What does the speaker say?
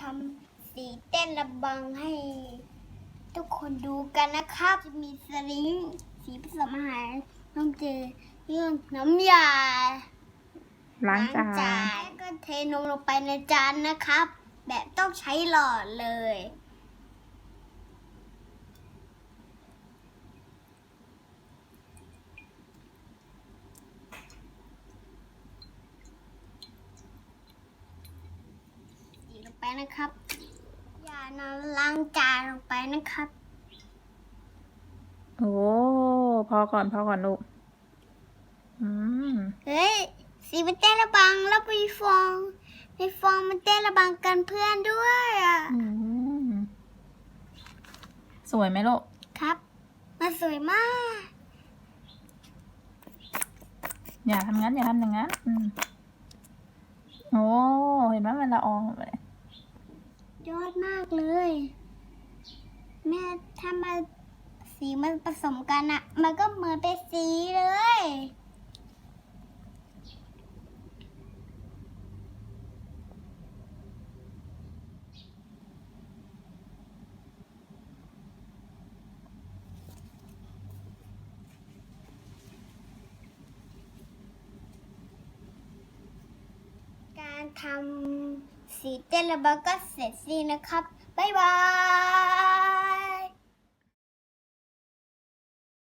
ทำสีเต้นระบังให้ ทุกคนดูกันนะครับจะมีสลิงสีผสมอาหารต้องเจอเรื่องน้ำยาล้างจานแล้วก็เทนมลงไปในจานนะครับ แบบต้องใช้หลอดเลย สีลงไป นะครับ อย่านำล้างจานลงไปนะครับ โอ้พอก่อนพอก่อนลูกอืมเฮ้ยสีมันเต้นระบังแล้วมีฟองมีฟองมันเต้นระบังกันเพื่อนด้วยอะอืมสวยไหมลูกครับ มันสวยมาก อย่าทำงั้นอย่าทำอย่างนั้นอืมโอ้เห็นไหมมันละอองเลยยอดมากเลย แม่ถ้ามาสีมันผสมกันอะมันก็เหมือนเป็นสีเลยการทำ สีเต้นระเบิดก็เสร็จสิ้นนะครับ บ๊ายบาย